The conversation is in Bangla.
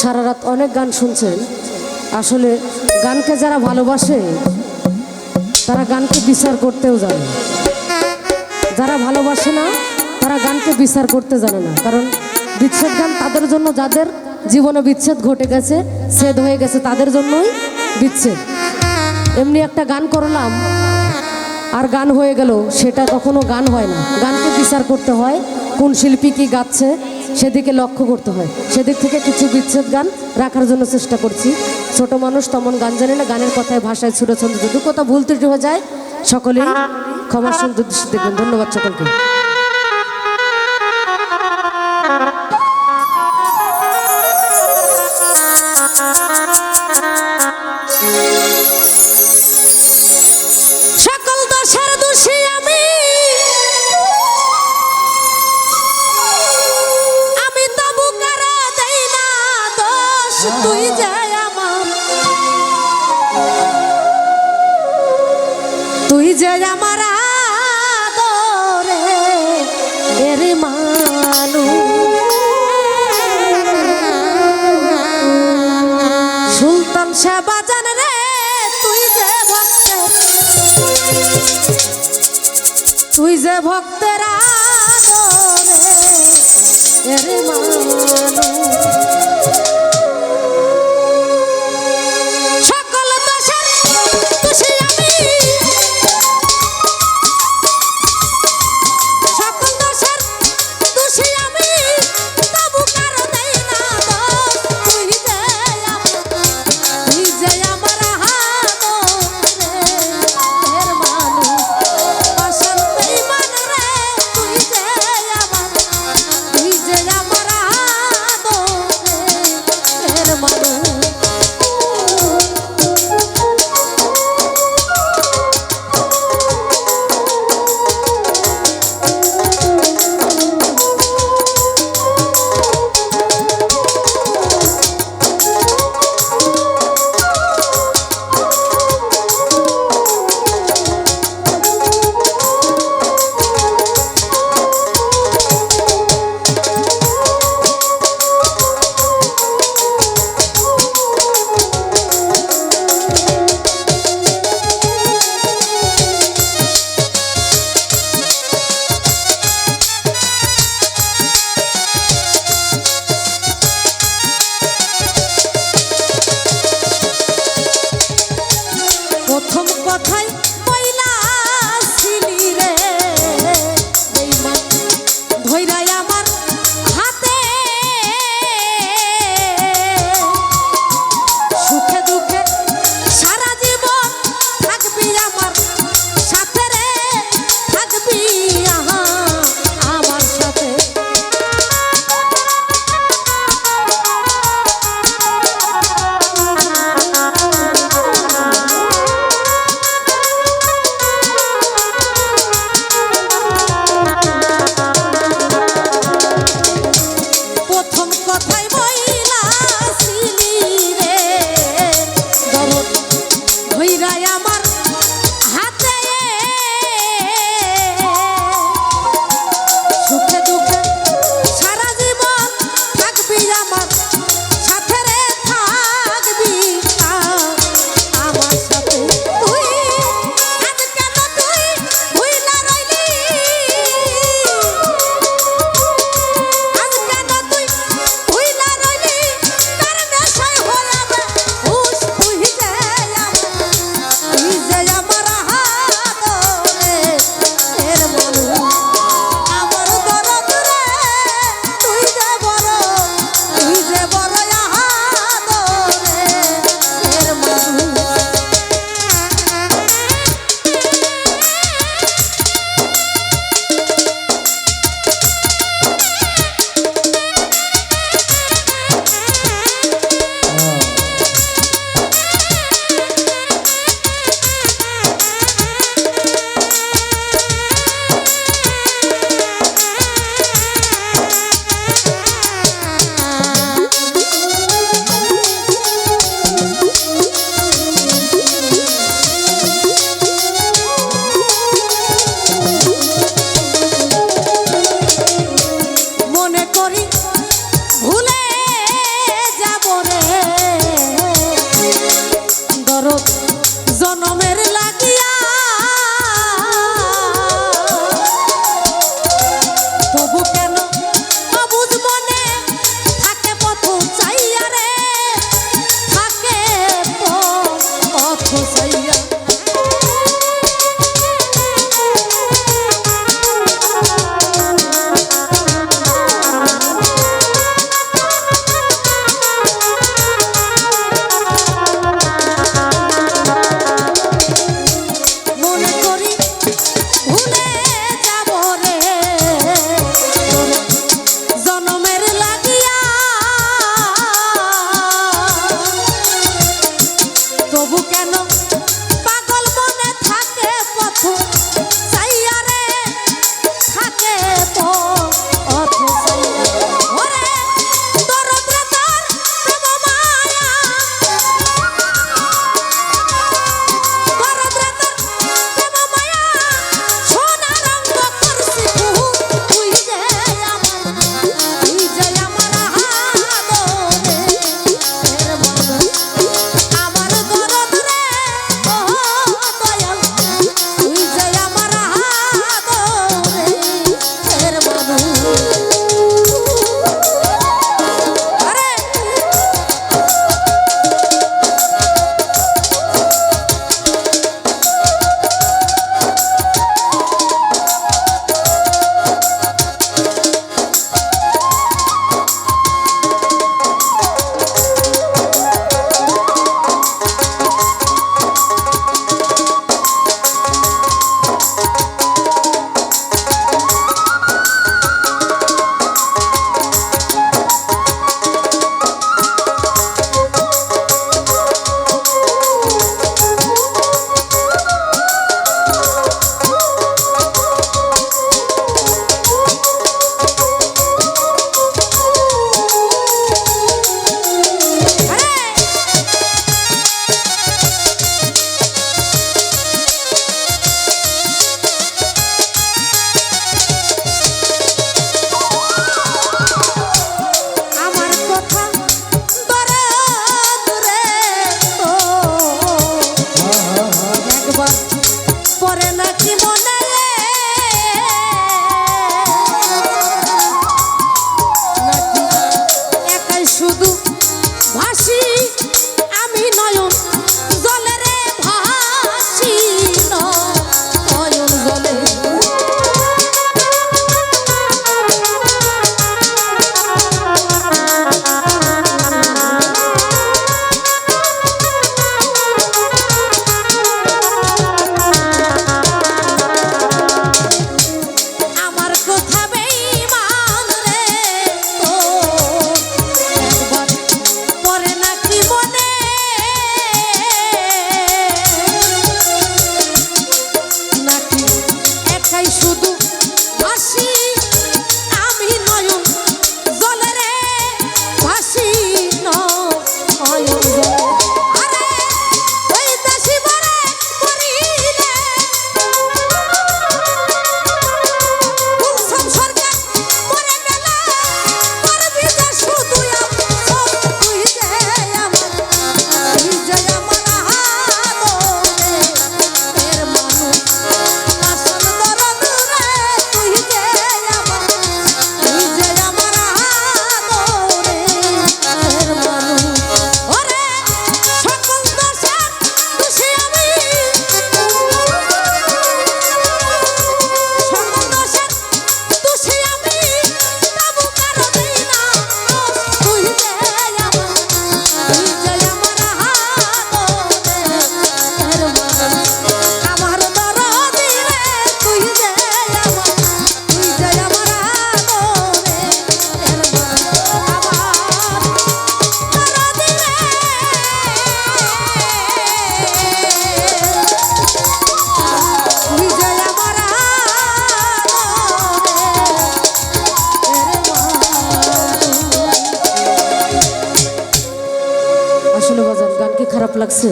সারা রাত অনেক গান শুনছেন। আসলে গানকে যারা ভালোবাসে, তারা গানকে বিচার করতেও জানে। যারা ভালোবাসে না, তারা গানকে বিচার করতে জানে না। কারণ বিচ্ছেদ গান তাদের জন্য যাদের জীবনে বিচ্ছেদ ঘটে গেছে, ছেদ হয়ে গেছে, তাদের জন্যই বিচ্ছেদ। এমনি একটা গান করলাম, আর গান হয়ে গেল, সেটা কখনো গান হয় না। গানকে বিচার করতে হয়, কোন শিল্পী কি গাচ্ছে সেদিকে লক্ষ্য করতে হয়। সেদিক থেকে কিছু বিচ্ছেদ গান রাখার জন্য চেষ্টা করছি। ছোট মানুষ তেমন গান জানে না, গানের কথায়, ভাষায় ছন্দ যদি কোথাও ভুল ত্রুটি হয়ে যায়, সকলেই ক্ষমার সুন্দর দেখবেন। ধন্যবাদ সকলকে। তুই যে ভক্তরা রে এর কথায় লাগছে?